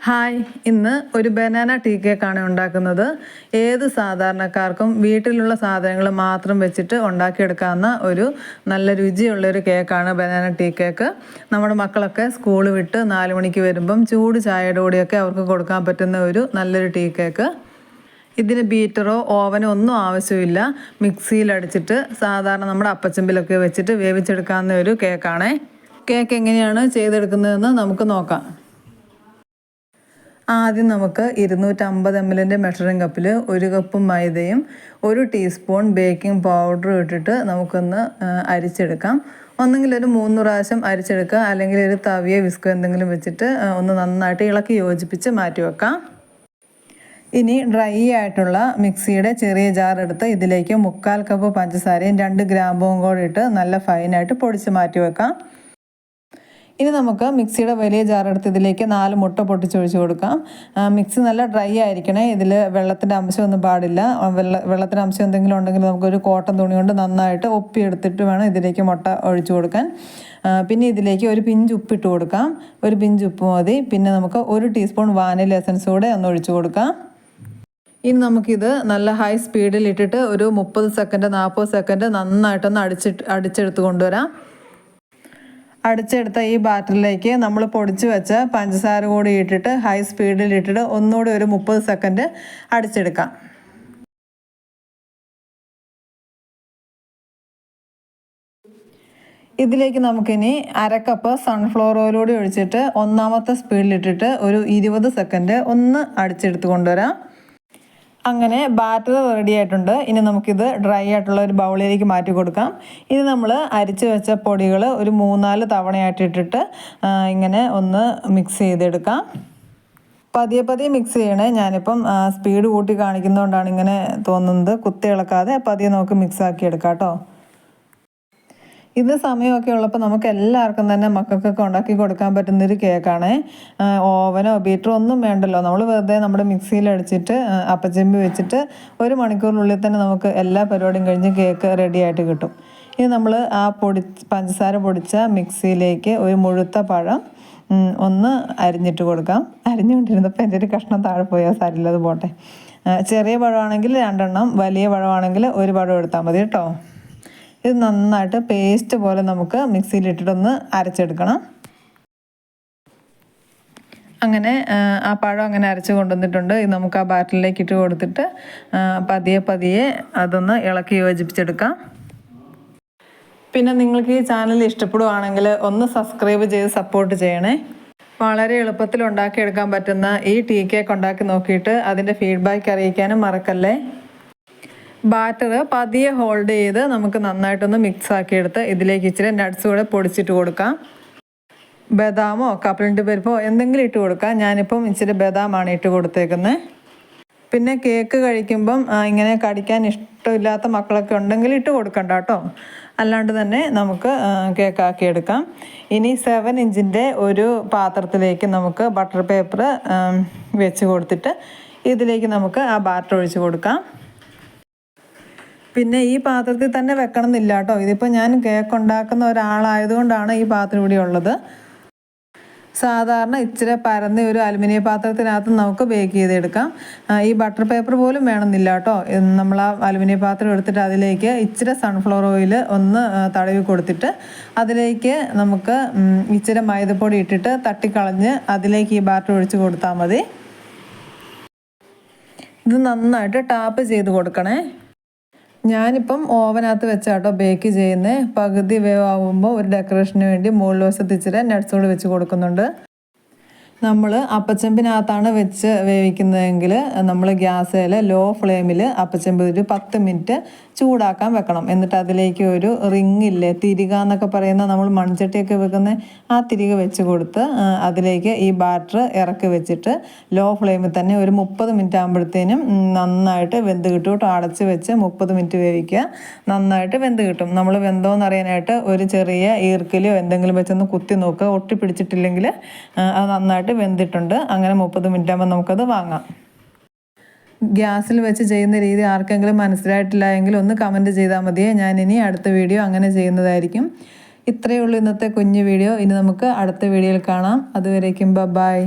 Hi. ഇന്ന് ഒരു banana tea കേക്കാണ് ഉണ്ടാക്കുന്നത്. ഏത് സാധാരണക്കാർക്കും വീട്ടിലുള്ള സാധനങ്ങൾ മാത്രം വെച്ചിട്ട് ഉണ്ടാക്കിയെടുക്കാവുന്ന ഒരു നല്ല രുചിയുള്ള ഒരു കേക്കാണ് ബനാന ടീ കേക്ക്. നമ്മുടെ മക്കളൊക്കെ സ്കൂൾ വിട്ട് നാല് മണിക്ക് വരുമ്പം ചൂട് ചായയുടെ കൂടെയൊക്കെ അവർക്ക് കൊടുക്കാൻ പറ്റുന്ന ഒരു നല്ലൊരു ടീ കേക്ക്. ഇതിന് ബീറ്ററോ ഓവനോ ഒന്നും ആവശ്യമില്ല. മിക്സിയിൽ അടിച്ചിട്ട് സാധാരണ നമ്മുടെ അപ്പച്ചമ്പിലൊക്കെ വെച്ചിട്ട് വേവിച്ചെടുക്കാവുന്ന ഒരു കേക്കാണേ. കേക്ക് എങ്ങനെയാണ് ചെയ്തെടുക്കുന്നതെന്ന് നമുക്ക് നോക്കാം. ആദ്യം നമുക്ക് ഇരുന്നൂറ്റമ്പത് എം എല്ലിന്റെ മെഷറിംഗ് കപ്പിൽ ഒരു കപ്പ് മൈദയും ഒരു ടീസ്പൂൺ ബേക്കിംഗ് പൗഡറും ഇട്ടിട്ട് നമുക്കൊന്ന് അരിച്ചെടുക്കാം. ഒന്നെങ്കിൽ ഒരു മൂന്ന് പ്രാവശ്യം അരിച്ചെടുക്കുക അല്ലെങ്കിൽ ഒരു തവിയോ വിസ്കോ എന്തെങ്കിലും വെച്ചിട്ട് ഒന്ന് നന്നായിട്ട് ഇളക്കി യോജിപ്പിച്ച് മാറ്റി വെക്കാം. ഇനി ഡ്രൈ ആയിട്ടുള്ള മിക്സിയുടെ ചെറിയ ജാർ എടുത്ത് ഇതിലേക്ക് മുക്കാൽ കപ്പ് പഞ്ചസാരയും രണ്ട് ഗ്രാമ്പും കൂടി ഇട്ട് നല്ല ഫൈനായിട്ട് പൊടിച്ച് മാറ്റി വെക്കാം. ഇനി നമുക്ക് മിക്സിയുടെ വലിയ ജാർ എടുത്ത് ഇതിലേക്ക് നാല് മുട്ട പൊട്ടിച്ചൊഴിച്ച് കൊടുക്കാം. മിക്സി നല്ല ഡ്രൈ ആയിരിക്കണേ. ഇതിൽ വെള്ളത്തിന്റെ അംശമൊന്നും പാടില്ല. വെള്ള വെള്ളത്തിന്റെ അംശം എന്തെങ്കിലും ഉണ്ടെങ്കിൽ നമുക്കൊരു കോട്ടൺ തുണി കൊണ്ട് നന്നായിട്ട് ഒപ്പി എടുത്തിട്ട് വേണം ഇതിലേക്ക് മുട്ട ഒഴിച്ചു കൊടുക്കാൻ. പിന്നെ ഇതിലേക്ക് ഒരു പിഞ്ച് ഉപ്പിട്ട് കൊടുക്കാം. ഒരു പിഞ്ച് ഉപ്പ് മതി. പിന്നെ നമുക്ക് ഒരു ടീസ്പൂൺ വാനില എസൻസ് കൂടെ ഒന്ന് ഒഴിച്ചു കൊടുക്കാം. ഇനി നമുക്കിത് നല്ല ഹൈ സ്പീഡിൽ ഇട്ടിട്ട് ഒരു മുപ്പത് സെക്കൻഡ് നാൽപ്പത് സെക്കൻഡ് നന്നായിട്ടൊന്ന് അടിച്ചിട്ട് അടിച്ചെടുത്ത് കൊണ്ടുവരാം. അടിച്ചെടുത്ത ഈ ബാറ്ററിലേക്ക് നമ്മൾ പൊടിച്ച് വെച്ച പഞ്ചസാര കൂടി ഇട്ടിട്ട് ഹൈ സ്പീഡിൽ ഇട്ടിട്ട് ഒന്നുകൂടി ഒരു മുപ്പത് സെക്കൻഡ് അടിച്ചെടുക്കാം. ഇതിലേക്ക് നമുക്കിനി അരക്കപ്പ് സൺഫ്ലവർ ഓയിൽ കൂടി ഒഴിച്ചിട്ട് ഒന്നാമത്തെ സ്പീഡിലിട്ടിട്ട് ഒരു ഇരുപത് സെക്കൻഡ് ഒന്ന് അടിച്ചെടുത്ത് കൊണ്ടുവരാം. അങ്ങനെ ബാറ്റർ റെഡി ആയിട്ടുണ്ട്. ഇനി നമുക്കിത് ഡ്രൈ ആയിട്ടുള്ള ഒരു ബൗളിലേക്ക് മാറ്റി കൊടുക്കാം. ഇനി നമ്മൾ അരിച്ച് വെച്ച പൊടികൾ ഒരു മൂന്നാൽ തവണയായിട്ട് ഇട്ടിട്ട് ഇങ്ങനെ ഒന്ന് മിക്സ് ചെയ്തെടുക്കാം. പതിയെ പതിയെ മിക്സ് ചെയ്യണേ. ഞാനിപ്പം സ്പീഡ് കൂട്ടി കാണിക്കുന്നതുകൊണ്ടാണ് ഇങ്ങനെ തോന്നുന്നത്. കുത്തി ഇളക്കാതെ പതിയെ നമുക്ക് മിക്സ് ആക്കി എടുക്കാം കേട്ടോ. ഇത് സമയമൊക്കെ ഉള്ളപ്പോൾ നമുക്ക് എല്ലാവർക്കും തന്നെ മക്കൾക്കൊക്കെ ഉണ്ടാക്കി കൊടുക്കാൻ പറ്റുന്നൊരു കേക്കാണ്. ഓവനോ ബീറ്ററോ ഒന്നും വേണ്ടല്ലോ. നമ്മൾ വെറുതെ നമ്മുടെ മിക്സിയിൽ അടിച്ചിട്ട് അപ്പച്ചെമ്പി വെച്ചിട്ട് ഒരു മണിക്കൂറിനുള്ളിൽ തന്നെ നമുക്ക് എല്ലാ പരിപാടിയും കഴിഞ്ഞ് കേക്ക് റെഡി ആയിട്ട് കിട്ടും. ഇനി നമ്മൾ ആ പൊടി പഞ്ചസാര പൊടിച്ച മിക്സിയിലേക്ക് ഒരു മുഴുത്ത പഴം ഒന്ന് അരിഞ്ഞിട്ട് കൊടുക്കാം. അരിഞ്ഞുകൊണ്ടിരുന്നപ്പോൾ എന്റെ ഒരു കഷ്ണം താഴെ പോയാൽ സാരില്ലത് പോട്ടെ. ചെറിയ പഴമാണെങ്കിൽ രണ്ടെണ്ണം വലിയ പഴമാണെങ്കിൽ ഒരു പഴം എടുത്താൽ മതി കേട്ടോ. ഇത് നന്നായിട്ട് പേസ്റ്റ് പോലെ നമുക്ക് മിക്സിയിലിട്ടിട്ടൊന്ന് അരച്ചെടുക്കണം. അങ്ങനെ ആ പഴം അങ്ങനെ അരച്ച് കൊണ്ടുവന്നിട്ടുണ്ട്. ഇത് നമുക്ക് ആ ബാറ്റിലേക്ക് ഇട്ട് കൊടുത്തിട്ട് പതിയെ പതിയെ അതൊന്ന് ഇളക്കി യോജിപ്പിച്ചെടുക്കാം. പിന്നെ നിങ്ങൾക്ക് ഈ ചാനൽ ഇഷ്ടപ്പെടുവാണെങ്കിൽ ഒന്ന് സബ്സ്ക്രൈബ് ചെയ്ത് സപ്പോർട്ട് ചെയ്യണേ. വളരെ എളുപ്പത്തിൽ ഉണ്ടാക്കിയെടുക്കാൻ പറ്റുന്ന ഈ ടീ കേക്ക് ഉണ്ടാക്കി നോക്കിയിട്ട് അതിന്റെ ഫീഡ്ബാക്ക് അറിയിക്കാനും മറക്കല്ലേ? ബാറ്റർ പതിയെ ഹോൾഡ് ചെയ്ത് നമുക്ക് നന്നായിട്ടൊന്ന് മിക്സ് ആക്കിയെടുത്ത് ഇതിലേക്ക് ഇച്ചിരി നട്ട്സ് കൂടെ പൊടിച്ചിട്ട് കൊടുക്കാം. ബദാമോ കപ്പലിന്റെ പരിപ്പോ എന്തെങ്കിലും ഇട്ട് കൊടുക്കാം. ഞാനിപ്പം ഇച്ചിരി ബദാമാണ് ഇട്ട് കൊടുത്തേക്കുന്നത് പിന്നെ കേക്ക് കഴിക്കുമ്പം ഇങ്ങനെ കടിക്കാൻ ഇഷ്ടമില്ലാത്ത മക്കളൊക്കെ ഉണ്ടെങ്കിൽ ഇട്ട് കൊടുക്കണ്ട കേട്ടോ. അല്ലാണ്ട് തന്നെ നമുക്ക് കേക്കാക്കി എടുക്കാം ഇനി സെവൻ ഇഞ്ചിന്റെ ഒരു പാത്രത്തിലേക്ക് നമുക്ക് ബട്ടർ പേപ്പർ വെച്ച് കൊടുത്തിട്ട് ഇതിലേക്ക് നമുക്ക് ആ ബാറ്റർ ഒഴിച്ച് കൊടുക്കാം. പിന്നെ ഈ പാത്രത്തിൽ തന്നെ വെക്കണം എന്നില്ല കേട്ടോ. ഇതിപ്പോൾ ഞാൻ കേക്ക് ഉണ്ടാക്കുന്ന ഒരാളായതുകൊണ്ടാണ് ഈ പാത്രം ഇവിടെ ഉള്ളത്. സാധാരണ ഇച്ചിരി പരന്ന ഒരു അലുമിനിയം പാത്രത്തിനകത്ത് നമുക്ക് ബേക്ക് ചെയ്തെടുക്കാം. ഈ ബട്ടർ പേപ്പർ പോലും വേണമെന്നില്ല കേട്ടോ. നമ്മൾ ആ അലുമിനിയം പാത്രം എടുത്തിട്ട് അതിലേക്ക് ഇച്ചിരി സൺഫ്ലവർ ഓയിൽ ഒന്ന് തടവി കൊടുത്തിട്ട് അതിലേക്ക് നമുക്ക് ഇച്ചിരി മൈദപ്പൊടി ഇട്ടിട്ട് തട്ടിക്കളഞ്ഞ് അതിലേക്ക് ഈ ബാറ്റർ ഒഴിച്ച് കൊടുത്താൽ മതി. ഇത് നന്നായിട്ട് ടാപ്പ് ചെയ്ത് കൊടുക്കണേ. ഞാനിപ്പം ഓവനകത്ത് വെച്ചാട്ടോ ബേക്ക് ചെയ്യുന്നത് പകുതി വേവാകുമ്പോൾ ഒരു ഡെക്കറേഷന് വേണ്ടി മുകളിൽ വശത്ത് ഇച്ചിരി നട്ട്സോട് വെച്ച് കൊടുക്കുന്നുണ്ട്. നമ്മൾ അപ്പച്ചെമ്പിനകത്താണ് വെച്ച് വേവിക്കുന്നതെങ്കിൽ നമ്മൾ ഗ്യാസിൽ ലോ ഫ്ലെയിമിൽ അപ്പച്ചെമ്പ് ഒരു പത്ത് മിനിറ്റ് ചൂടാക്കാൻ വെക്കണം. എന്നിട്ട് അതിലേക്ക് ഒരു റിങ് ഇല്ലേ തിരിക എന്നൊക്കെ പറയുന്ന നമ്മൾ മൺചട്ടിയൊക്കെ വെക്കുന്ന ആ തിരിക വെച്ച് കൊടുത്ത് അതിലേക്ക് ഈ ബാറ്റർ ഇറക്കി വെച്ചിട്ട് ലോ ഫ്ലെയിമിൽ തന്നെ ഒരു മുപ്പത് മിനിറ്റ് ആകുമ്പോഴത്തേനും നന്നായിട്ട് വെന്ത് കിട്ടും കേട്ടോ. അടച്ച് വെച്ച് മുപ്പത് മിനിറ്റ് വേവിക്കുക. നന്നായിട്ട് വെന്ത് കിട്ടും. നമ്മൾ വെന്തോന്ന് അറിയാനായിട്ട് ഒരു ചെറിയ ഈർക്കിലോ എന്തെങ്കിലും വെച്ചൊന്ന് കുത്തി നോക്കുക. ഒട്ടി പിടിച്ചിട്ടില്ലെങ്കിൽ അത് നന്നായിട്ട് വെന്തിട്ടുണ്ട്. അങ്ങനെ മുപ്പത് മിനിറ്റ് ആകുമ്പോൾ നമുക്കത് വാങ്ങാം. ഗ്യാസിൽ വെച്ച് ചെയ്യുന്ന രീതി ആർക്കെങ്കിലും മനസ്സിലായിട്ടില്ല എങ്കിൽ ഒന്ന് കമന്റ് ചെയ്താൽ മതിയേ ഞാൻ ഇനി അടുത്ത വീഡിയോ അങ്ങനെ ചെയ്യുന്നതായിരിക്കും. ഇത്രയേ ഉള്ളൂ ഇന്നത്തെ കുഞ്ഞു വീഡിയോ. ഇനി നമുക്ക് അടുത്ത വീഡിയോയിൽ കാണാം. അതുവരേക്കും ബ ബായ്